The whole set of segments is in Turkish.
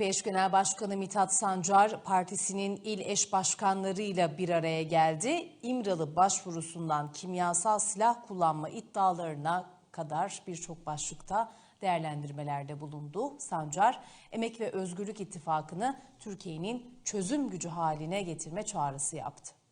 Eş Genel Başkanı Mithat Sancar partisinin il eş başkanlarıyla bir araya geldi. İmralı başvurusundan kimyasal silah kullanma iddialarına kadar birçok başlıkta değerlendirmelerde bulundu. Sancar, Emek ve Özgürlük İttifakı'nı Türkiye'nin çözüm gücü haline getirme çağrısı yaptı.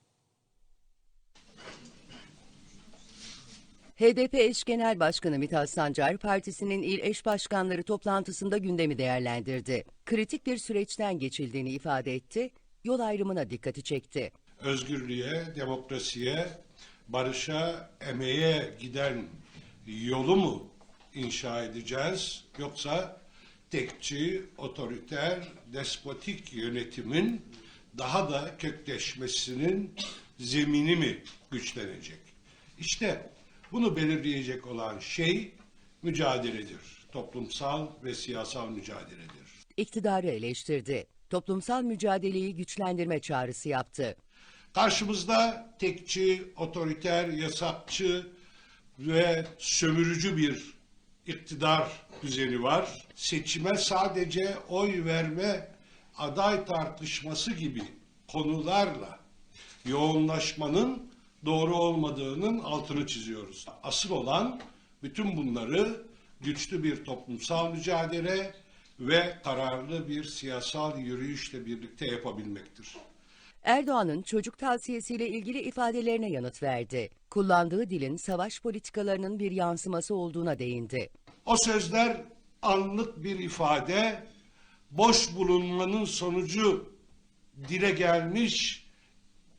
HDP eş genel başkanı Mithat Sancar, partisinin il eş başkanları toplantısında gündemi değerlendirdi. Kritik bir süreçten geçildiğini ifade etti, yol ayrımına dikkati çekti. özgürlüğe, demokrasiye, barışa, emeğe giden yolu mu inşa edeceğiz? Yoksa tekçi, otoriter, despotik yönetimin daha da kökleşmesinin zemini mi güçlenecek? İşte bunu belirleyecek olan şey mücadeledir. Toplumsal ve siyasal mücadeledir. İktidarı eleştirdi. Toplumsal mücadeleyi güçlendirme çağrısı yaptı. Karşımızda tekçi, otoriter, yasakçı ve sömürücü bir iktidar düzeni var. Seçime sadece oy verme, aday tartışması gibi konularla yoğunlaşmanın doğru olmadığının altını çiziyoruz. Asıl olan bütün bunları güçlü bir toplumsal mücadele ve kararlı bir siyasal yürüyüşle birlikte yapabilmektir. Erdoğan'ın çocuk tavsiyesiyle ilgili ifadelerine yanıt verdi. Kullandığı dilin savaş politikalarının bir yansıması olduğuna değindi. O sözler anlık bir ifade, boş bulunmanın sonucu dile gelmiş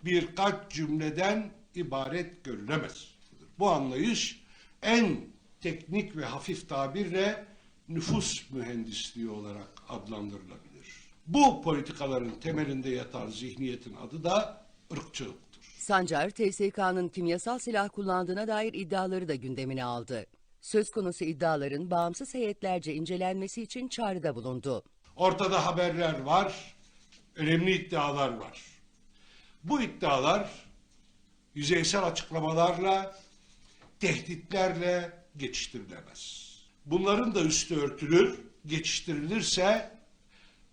birkaç cümleden ibaret görülemez. Bu anlayış en teknik ve hafif tabirle nüfus mühendisliği olarak adlandırılabilir. Bu politikaların temelinde yatan zihniyetin adı da ırkçılıktır. Sancar, TSK'nın kimyasal silah kullandığına dair iddiaları da gündemine aldı. Söz konusu iddiaların bağımsız heyetlerce incelenmesi için çağrıda bulundu. Ortada haberler var, önemli iddialar var. Bu iddialar yüzeysel açıklamalarla, tehditlerle geçiştirilemez. Bunların da üstü örtülür, geçiştirilirse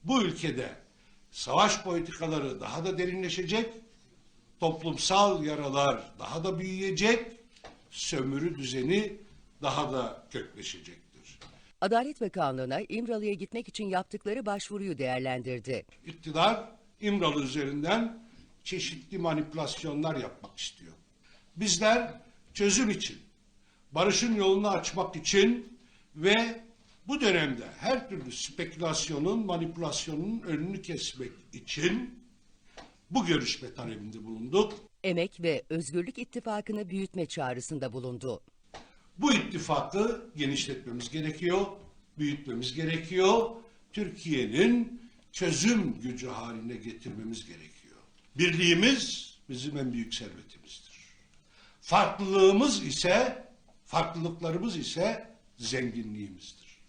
bu ülkede savaş politikaları daha da derinleşecek, toplumsal yaralar daha da büyüyecek, sömürü düzeni daha da kökleşecektir. Adalet Bakanlığı'na İmralı'ya gitmek için yaptıkları başvuruyu değerlendirdi. İktidar İmralı üzerinden çeşitli manipülasyonlar yapmak istiyor. Bizler çözüm için, barışın yolunu açmak için ve bu dönemde her türlü spekülasyonun, manipülasyonun önünü kesmek için bu görüşme talebinde bulunduk. Emek ve Özgürlük İttifakı'nı büyütme çağrısında bulundu. Bu ittifakı genişletmemiz gerekiyor, büyütmemiz gerekiyor. Türkiye'nin çözüm gücü haline getirmemiz gerekiyor. Birliğimiz bizim en büyük servetimizdir. Farklılığımız ise, farklılıklarımız ise zenginliğimizdir.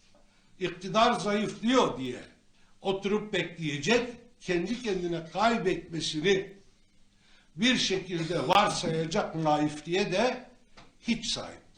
İktidar zayıflıyor diye oturup bekleyecek, kendi kendine kaybetmesini bir şekilde varsayacak naifliğe de hiç sahip